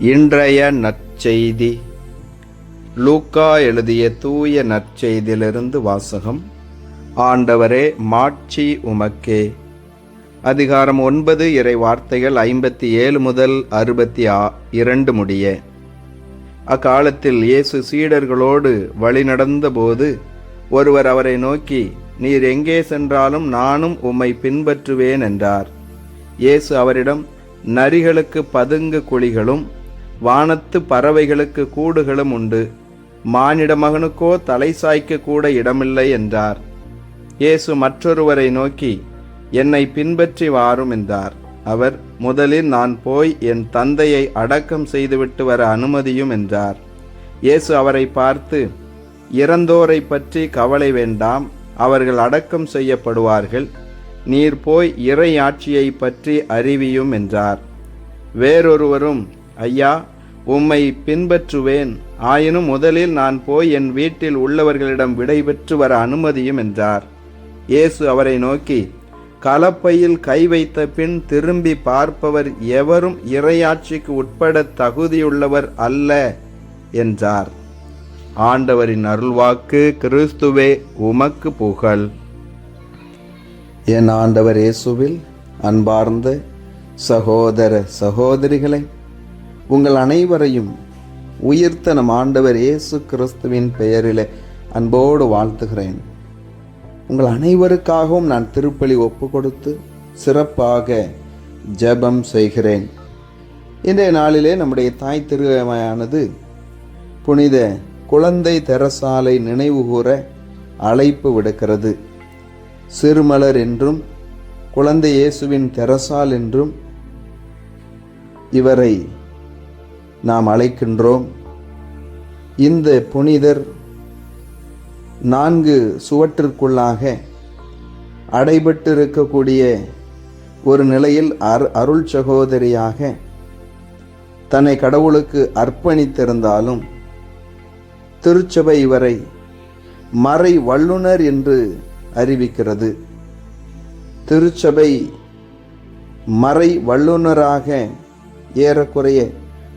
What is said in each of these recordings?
இன்றைய நற்செய்தி. லூக்கா எழுதிய தூய நற்செய்தியிலிருந்து வாசகம். ஆண்டவரே மாட்சி உமக்கே. அதிகாரம் ஒன்பது இறை வார்த்தைகள் ஐம்பத்தி ஏழு முதல் அறுபத்தி ஆ இரண்டு முடிய. அக்காலத்தில் இயேசு சீடர்களோடு வழிநடந்தபோது ஒருவர் அவரை நோக்கி நீர் எங்கே சென்றாலும் நானும் உம்மை பின்பற்றுவேன் என்றார். இயேசு அவரிடம் நரிகளுக்கு பதுங்கு குழிகளும் வானத்து பறவைகளுக்கு கூடுகளும் உண்டு. மானிட மகனுக்கோ தலை சாய்க்க கூட இடமில்லை என்றார். இயேசு மற்றொருவரை நோக்கி என்னை பின்பற்றி வாரும் என்றார். அவர் முதலில் நான் போய் என் தந்தையை அடக்கம் செய்துவிட்டு வர அனுமதியும் என்றார். இயேசு அவரை பார்த்து இறந்தோரை பற்றி கவலை வேண்டாம். அவர்கள் அடக்கம் செய்யப்படுவார்கள். நீர் போய் இறை ஆட்சியை பற்றி அறிவியும் என்றார். வேறொருவரும் ஐயா உம்மை பின்பற்றுவேன். ஆயினும் முதலில் நான் போய் என் வீட்டில் உள்ளவர்களிடம் விடைபெற்று வர அனுமதியும் என்றார். இயேசு அவரை நோக்கி கலப்பையில் கை வைத்த பின் திரும்பி பார்ப்பவர் எவரும் இறையாட்சிக்கு உட்பட தகுதியுள்ளவர் அல்ல என்றார். ஆண்டவரின் அருள்வாக்கு கிறிஸ்துவே உமக்கு புகழ். என் ஆண்டவர் இயேசுவில் அன்பார்ந்த சகோதர சகோதரிகளை உங்கள் அனைவரையும் உயிர்த்த நம் ஆண்டவர் இயேசு கிறிஸ்துவின் பெயரில் அன்போடு வாழ்த்துகிறேன். உங்கள் அனைவருக்காகவும் நான் திருப்பலி ஒப்பு கொடுத்து சிறப்பாக ஜெபம் செய்கிறேன். இன்றைய நாளிலே நம்முடைய தாய் திருமையானது புனித குழந்தை தெரசாலை நினைவுகூற அழைப்பு விடுக்கிறது. சிறுமலர் என்றும் குழந்தை இயேசுவின் தெரசால் என்றும் இவரை நாம் அழைக்கின்றோம். இந்த புனிதர் நான்கு சுவற்றிற்குள்ளாக அடைபட்டு இருக்கக்கூடிய ஒரு நிலையில் அர் அருள் சகோதரியாக தன்னை கடவுளுக்கு அர்ப்பணித்திருந்தாலும் திருச்சபை இவரை மறை வல்லுனர் என்று அறிவிக்கிறது. திருச்சபை மறை வல்லுனராக ஏறக்குறைய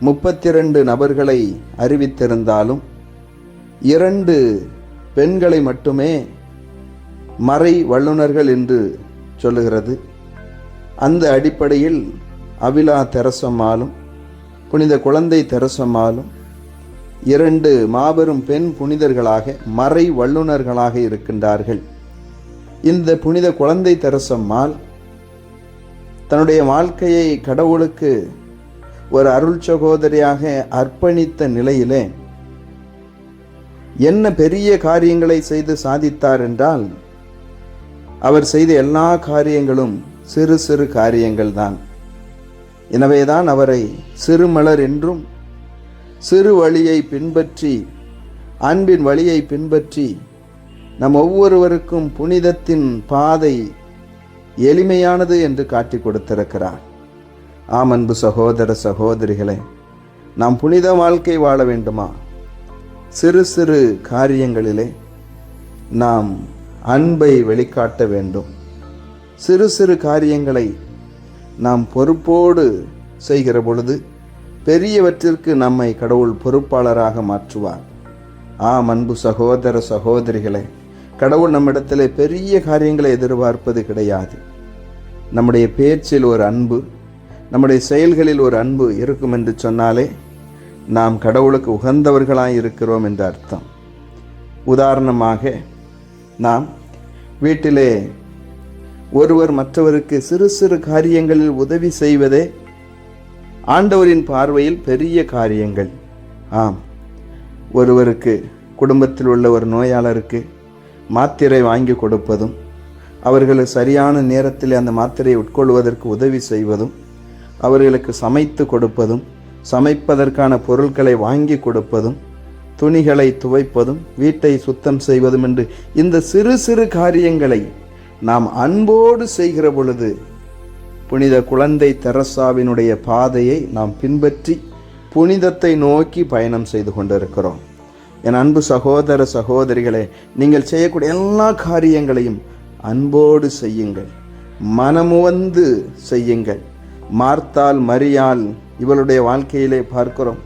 முப்பத்தி ரெண்டு நபர்களை அறிவித்திருந்தாலும் இரண்டு பெண்களை மட்டுமே மறை வல்லுனர்கள் என்று சொல்லுகிறது. அந்த அடிப்படையில் அவிலா தெரசம்மாலும் புனித குழந்தை தெரசம்மாலும் இரண்டு மாபெரும் பெண் புனிதர்களாக மறை வல்லுனர்களாக இருக்கின்றார்கள். இந்த புனித குழந்தை தெரசம்மாள் தன்னுடைய வாழ்க்கையை கடவுளுக்கு ஒரு அருள் சகோதரியாக அர்ப்பணித்த நிலையிலே என்ன பெரிய காரியங்களை செய்து சாதித்தார் என்றால் அவர் செய்த எல்லா காரியங்களும் சிறு சிறு காரியங்கள் தான். எனவேதான் அவரை சிறுமலர் என்றும் சிறு வழியை பின்பற்றி அன்பின் வழியை பின்பற்றி நம் ஒவ்வொருவருக்கும் புனிதத்தின் பாதை எளிமையானது என்று காட்டி கொடுத்திருக்கிறார். ஆம் அன்பு சகோதர சகோதரிகளே நாம் புனித வாழ்க்கை வாழ வேண்டுமா? சிறு சிறு காரியங்களிலே நாம் அன்பை வெளிக்காட்ட வேண்டும். சிறு சிறு காரியங்களை நாம் பொறுப்போடு செய்கிற பொழுது பெரியவற்றிற்கு நம்மை கடவுள் பொறுப்பாளராக மாற்றுவார். ஆம் அன்பு சகோதர சகோதரிகளே கடவுள் நம்மிடத்தில் பெரிய காரியங்களை எதிர்பார்ப்பது கிடையாது. நம்முடைய பேச்சில் ஒரு அன்பு நம்முடைய செயல்களில் ஒரு அன்பு இருக்கும் என்று சொன்னாலே நாம் கடவுளுக்கு உகந்தவர்களாக இருக்கிறோம் என்று அர்த்தம். உதாரணமாக நாம் வீட்டிலே ஒருவர் மற்றவருக்கு சிறு சிறு காரியங்களில் உதவி செய்வதே ஆண்டவரின் பார்வையில் பெரிய காரியங்கள். ஆம் ஒருவருக்கு குடும்பத்தில் உள்ள ஒரு நோயாளருக்கு மாத்திரை வாங்கி கொடுப்பதும் அவர்கள் சரியான நேரத்தில் அந்த மாத்திரையை உட்கொள்வதற்கு உதவி செய்வதும் அவர்களுக்கு சமைத்து கொடுப்பதும் சமைப்பதற்கான பொருட்களை வாங்கி கொடுப்பதும் துணிகளை துவைப்பதும் வீட்டை சுத்தம் செய்வதும் என்று இந்த சிறு சிறு காரியங்களை நாம் அன்போடு செய்கிற பொழுது புனித குழந்தை தெரசாவினுடைய பாதையை நாம் பின்பற்றி புனிதத்தை நோக்கி பயணம் செய்து கொண்டிருக்கிறோம். என் அன்பு சகோதர சகோதரிகளே நீங்கள் செய்யக்கூடிய எல்லா காரியங்களையும் அன்போடு செய்யுங்கள். மனமுவந்து செய்யுங்கள். மார்த்தால் மரியால் இவளுடைய வாழ்க்கையிலே பார்க்கிறோம்.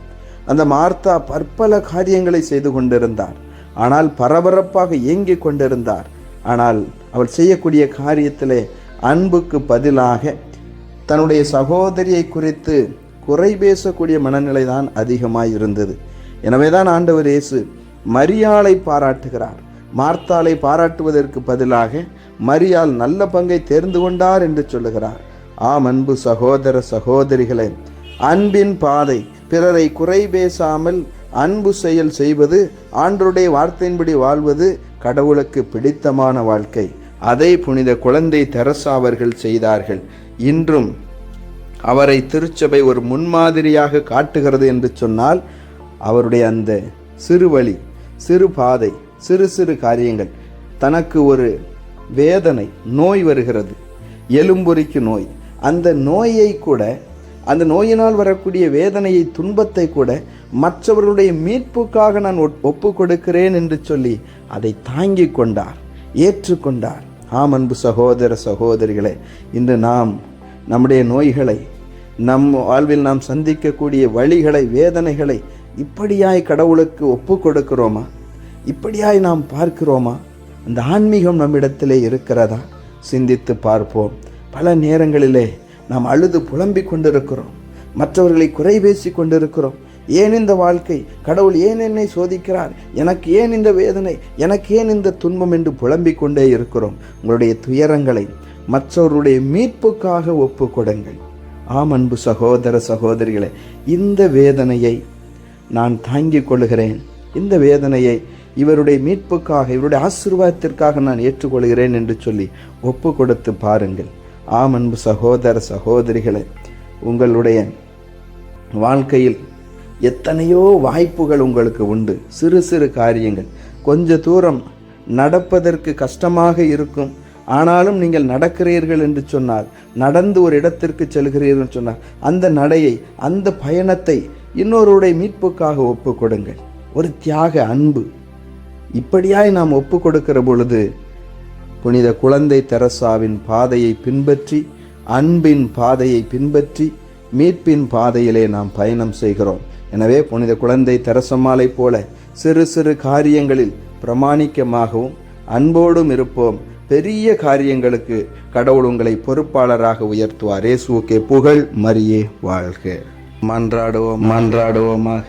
அந்த மார்த்தா பற்பல காரியங்களை செய்து கொண்டிருந்தார். ஆனால் பரபரப்பாக இயங்கிக் கொண்டிருந்தார். ஆனால் அவள் செய்யக்கூடிய காரியத்திலே அன்புக்கு பதிலாக தன்னுடைய சகோதரியை குறித்து குறை பேசக்கூடிய மனநிலை தான் அதிகமாக இருந்தது. எனவேதான் ஆண்டவர் இயேசு மரியாளை பாராட்டுகிறார். மார்த்தாளை பாராட்டுவதற்கு பதிலாக மரியாள் நல்ல பங்கை தேர்ந்து கொண்டார் என்று சொல்லுகிறார். ஆம் அன்பு சகோதர சகோதரிகளே அன்பின் பாதை பிறரை குறை பேசாமல் அன்பு செயல் செய்வது ஆண்டருடைய வார்த்தையின்படி வாழ்வது கடவுளுக்கு பிடித்தமான வாழ்க்கை. அதை புனித குழந்தை தெரசா அவர்கள் செய்தார்கள். இன்றும் அவரை திருச்சபை ஒரு முன்மாதிரியாக காட்டுகிறது என்று சொன்னால் அவருடைய அந்த சிறு வழி சிறு பாதை சிறு சிறு காரியங்கள் தனக்கு ஒரு வேதனை நோய் வருகிறது. எலும்புரிக்கு நோய் அந்த நோயை கூட அந்த நோயினால் வரக்கூடிய வேதனையை துன்பத்தை கூட மற்றவர்களுடைய மீட்புக்காக நான் ஒப்பு கொடுக்கிறேன் என்று சொல்லி அதை தாங்கிக் கொண்டார் ஏற்றுக்கொண்டார். ஆம் அன்பு சகோதர சகோதரிகளே இன்று நாம் நம்முடைய நோய்களை நம் வாழ்வில் நாம் சந்திக்கக்கூடிய வழிகளை வேதனைகளை இப்படியாய் கடவுளுக்கு ஒப்பு கொடுக்கிறோமா இப்படியாய் நாம் பார்க்கிறோமா? அந்த ஆன்மீகம் நம்மிடத்திலே இருக்கிறதா? சிந்தித்து பார்ப்போம். பல நேரங்களிலே நாம் அழுது புலம்பிக் கொண்டிருக்கிறோம். மற்றவர்களை குறை பேசி கொண்டிருக்கிறோம். ஏன் இந்த வாழ்க்கை? கடவுள் ஏன் என்னை சோதிக்கிறார்? எனக்கு ஏன் இந்த வேதனை? எனக்கு ஏன் இந்த துன்பம் என்று புலம்பிக் கொண்டே இருக்கிறோம். உங்களுடைய துயரங்களை மற்றவருடைய மீட்புக்காக ஒப்பு கொடுங்கள். ஆம் அன்பு சகோதர சகோதரிகளே இந்த வேதனையை நான் தாங்கிக் கொள்கிறேன். இந்த வேதனையை இவருடைய மீட்புக்காக இவருடைய ஆசீர்வாதத்திற்காக நான் ஏற்றுக்கொள்கிறேன் என்று சொல்லி ஒப்பு கொடுத்து பாருங்கள். ஆம் அன்பு சகோதர சகோதரிகளே உங்களுடைய வாழ்க்கையில் எத்தனையோ வாய்ப்புகள் உங்களுக்கு உண்டு. சிறு சிறு காரியங்கள். கொஞ்ச தூரம் நடப்பதற்கு கஷ்டமாக இருக்கும். ஆனாலும் நீங்கள் நடக்கிறீர்கள் என்று சொன்னால் நடந்து ஒரு இடத்திற்கு செல்கிறீர்கள் சொன்னால் அந்த நடையை அந்த பயணத்தை இன்னொருடைய மீட்புக்காக ஒப்பு கொடுங்கள். ஒரு தியாக அன்பு. இப்படியாய் நாம் ஒப்பு கொடுக்கிற பொழுது புனித குழந்தை தெரசாவின் பாதையை பின்பற்றி அன்பின் பாதையை பின்பற்றி மீட்பின் பாதையிலே நாம் பயணம் செய்கிறோம். எனவே புனித குழந்தை தெரசம்மாளை போல சிறு சிறு காரியங்களில் பிரமாணிக்கமாகவும் அன்போடும் இருப்போம். பெரிய காரியங்களுக்கு கடவுள் உங்களை பொறுப்பாளராக உயர்த்துவார். இயேசுவுக்கே புகழ் மரியே வாழ்க. மன்றாடுவோம் மன்றாடுவோமாக.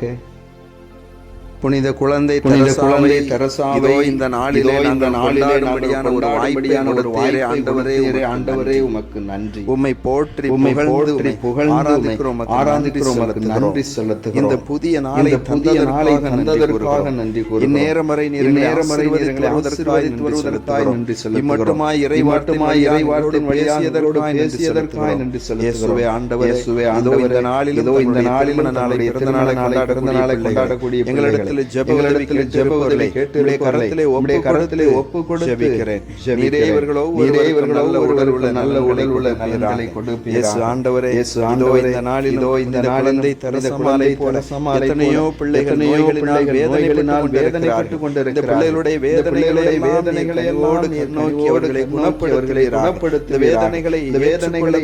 புனித குழந்தை புனித குழந்தை தெரசாவை இந்த நாளிலே இந்த நாளிலே நம்மடியான ஒரு வாய்ப்படியான ஒரு வாய்ப்பை ஆண்டவரே ஆண்டவரே உமக்கு நன்றி. உம்மை போற்றி உம்மை போற்றி புகழ்ந்து ஆராதிக்கிறோம் ஆராதிக்கிறோம் உமக்கு நன்றி செலுத்துகிறோம். இந்த புதிய நாளை புதிய நாளை தந்ததற்காக நன்றி கூறுகிறோம். இந்நேரம் வரை நீர் நேரம் வரை வருவதற்காக நன்றி செலுத்துகிறோம். இம்மட்டுமாய் இறை மட்டுமாய் இறை வார்த்தையின் பேசியதற்காய் நன்றி செலுத்துகிறோம். ஆண்டவரே இயேசுவே ஆண்டவரே இந்த நாளில் இதோ இந்த நாளில் நாளை பிறந்த நாளை கொண்டாடக்கூடிய எங்களிடத்தில் ஜெப உதவிக்கு ஜெப உதவி கேட்டு உடைய கரத்திலே உம்முடைய கரத்திலே ஒப்பு கொடுத்து ஜெபிக்கிறேன். நீரே இவர்களோ நீரே இவர்களோ ஒருவர் உள்ள நல்ல உடல் உள்ள நலன்களை கொடுப்பீர் இயேசு ஆண்டவரே இயேசு ஆண்டவரே இந்த நாளில் இதோ இந்த நாளில் தரந்த குழந்தை போல எத்தனையோ பிள்ளைகள் நோய்களினால் வேதனைகளினால் வேதனைப்பட்டு கொண்டிருக்கிற பிள்ளைகளுடைய வேதனைகளை வேதனைகளை எல்லாம் நோக்கி அவர்களை குணப்படுத்த வேதனைகளை வேதனைகளை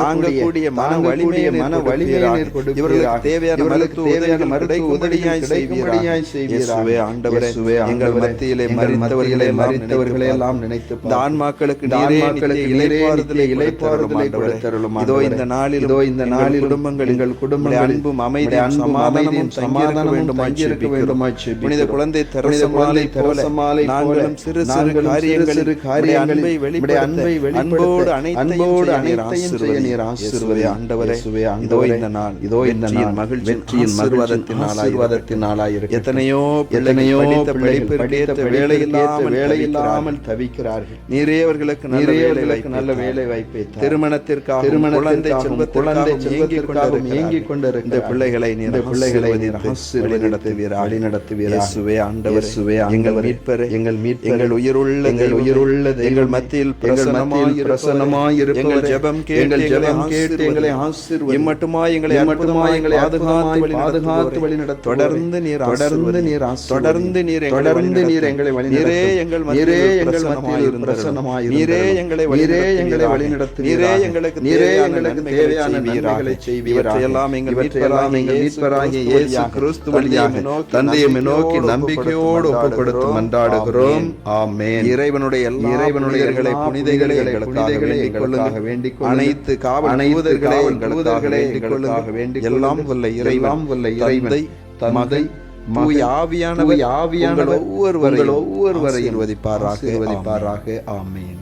தாங்கக்கூடிய மன வலிமையை மன வலிமையை இவர்களுக்கு தேவையான தேவையான மருத்துவ உதவியாய் செய்வீராய் செய்வீராய் ஆண்டவரே எங்கள் மத்தியிலே மறித்தவர்களை மறித்தவர்களை எல்லாம் நினைத்து ஆன்மாக்களுக்கு நீரே மக்களுக்கு இலைப்பாறுதலை இலைப்பாறுதலை கொடுத்தருளும் இதோ இந்த நாளில் இதோ இந்த நாளில் குடும்பங்கள் எங்கள் குடும்பங்கள் அன்பும் அமைதி அன்பும் அமைதியும் சமாதானம் வேண்டும் இருக்க வேண்டுமாய் புனித குழந்தை தரசமாலை தரசமாலை நாங்களும் சிறு சிறு காரியங்கள் சிறு காரியங்கள் அன்பை வெளிப்பட அன்பை அன்போடு அன்போடு அனைத்தையும் செய்ய நீர் ஆசீர்வதி ஆண்டவரே இதோ இந்த நாள் இதோ இந்த நாள் மகிழ்ச்சி வெற்றியின் மறுவதத்தின் ஆசீர்வாதத்தின் நாளாய் இருக்கு எத்தனையோ எத்தனையோ படிப்பிற்கேற்ற வேலை இல்லாமல் வேலை இல்லாமல் தவிக்கிறார்கள். நீரே அவர்களுக்கு நீரே அவர்களுக்கு நல்ல வேலை வாய்ப்பை திருமணத்திற்காக திருமண குழந்தை குழந்தை செல்வத்திற்காக ஏங்கிக் கொண்டிருக்கிற இந்த பிள்ளைகளை பிள்ளைகளை நடத்துவீர் வழி நடத்துவீர் இயேசுவே ஆண்டவர் இயேசுவே எங்கள் மீட்பர். எங்கள் மீட்பர். எங்கள் உயிருள்ள எங்கள் உயிருள்ள எங்கள் மத்தியில் பிரசன்னமாய் பிரசன்னமாய் எங்கள் ஜெபம் கேட்டு ஜெபம் கேட்டு எங்களை ஆசீர்வதி. இம்மட்டுமாய் எங்களை அற்புதமாய் எங்களை பாதுகாத்து வழி நடத்த தொடர்ந்து நீர் தொடர்ந்து நீர் தொடர்ந்து நீர் தொடர்ந்து நீர் எங்களை வழி நீரே எங்கள் நீரே எங்கள் மத்தியில் பிரசன்னமாய் நீரே எங்களை நீரே எங்களை வழி நடத்து நீரே எங்களுக்கு நீரே எங்களுக்கு தேவையான நன்மைகளை செய்வீராக. எல்லாம் எங்கள் மீட்பெல்லாம் எங்கள் மீட்பராகிய இயேசு கிறிஸ்து வழியாக தந்தையை நோக்கி நம்பிக்கையோடு ஒப்புக் கொடுத்து மன்றாடுகிறோம். ஆமென். இறைவனுடைய இறைவனுடைய புனிதைகளை புனிதைகளை எங்களுக்காக வேண்டிக் அனைத்து காவல் அனைத்து எங்களுக்காக வேண்டிக் எல்லாம் வல்ல இறைவன் வல்ல இறைவன் தந்தை தூய ஆவியானவர் ஆவியானவர் ஒவ்வொருவரையும் ஒவ்வொருவரையும் ஆசீர்வதிப்பாராக. ஆமென்.